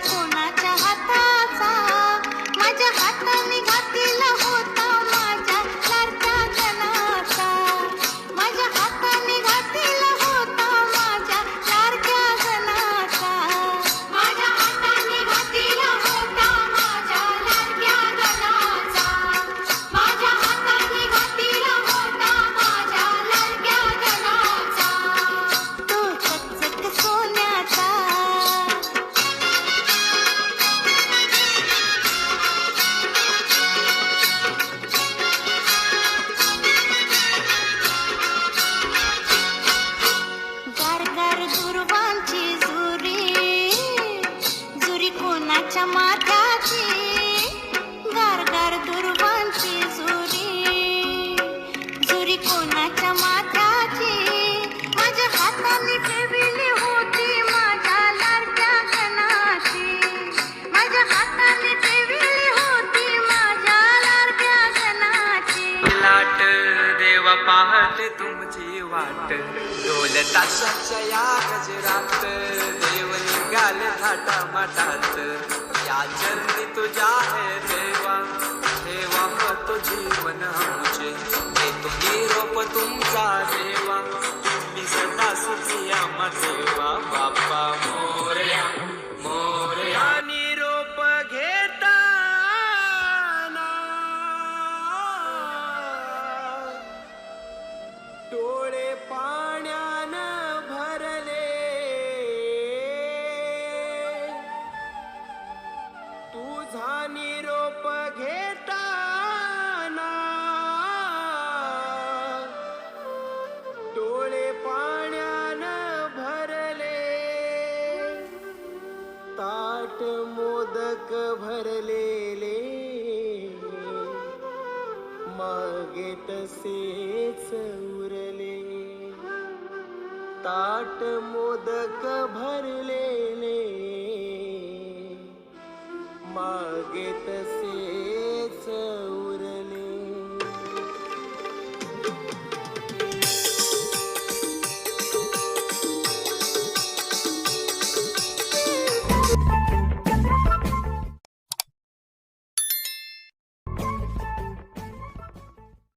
teléfono. माथ्याची गारगार दुर्वांची झुरी झुरी कोणाच्या माथ्याची? माझ्या हाताने ठेवली होती माझ्या लाडक्या गणाची. माझ्या हाताने ठेवली होती माझ्या लाडक्या गणाची. लाट देवा पाहते तुमची वाट. डोल ताशाच्या या गजरात देव निघाले थाटा माटात तुझा निरोप घेताना डोळे पाण्यानं भरले ताट मोदक भरलेले. मागे तसेच उरले ताट मोदक भरलेले. গেতেছে